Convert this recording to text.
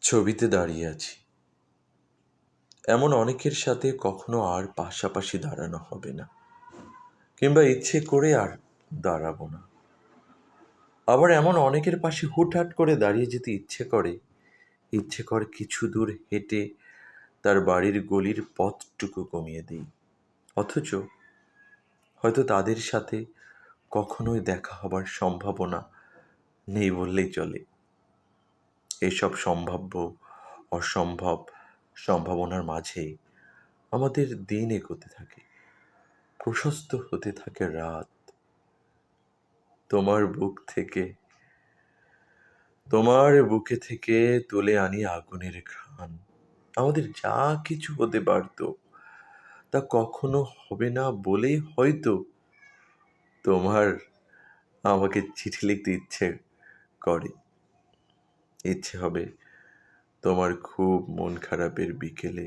ছবিতে দাঁড়িয়ে আছি। এমন অনেকের সাথে কখনো আর পাশাপাশি দাঁড়ানো হবে না। কিংবা ইচ্ছে করে আর দাঁড়াবো না। আবার এমন অনেকের পাশে হুটহাট করে দাঁড়িয়ে যেতে ইচ্ছে করে। ইচ্ছে করে কিছু দূর হেঁটে তার বাড়ির গলির পথটুকু কমিয়ে দিই। অথচ হয়তো তাদের সাথে কখনোই দেখা হবার সম্ভাবনা নেই বললেই চলে। এসব সম্ভাব্য, অসম্ভব সম্ভাবনার মাঝে আমাদের দিন এগোতে থাকে। প্রশস্ত হতে থাকে রাত। তোমার বুক থেকে, তোমার বুকে থেকে তুলে আনি আগুনের ঘ্রাণ। আমাদের যা কিছু হতে পারতো, তা কখনো হবে না বলেই হয়তো তোমার আমাকে চিঠি লিখতে ইচ্ছে করে। ইচ্ছে হবে তোমার খুব মন খারাপের বিকেলে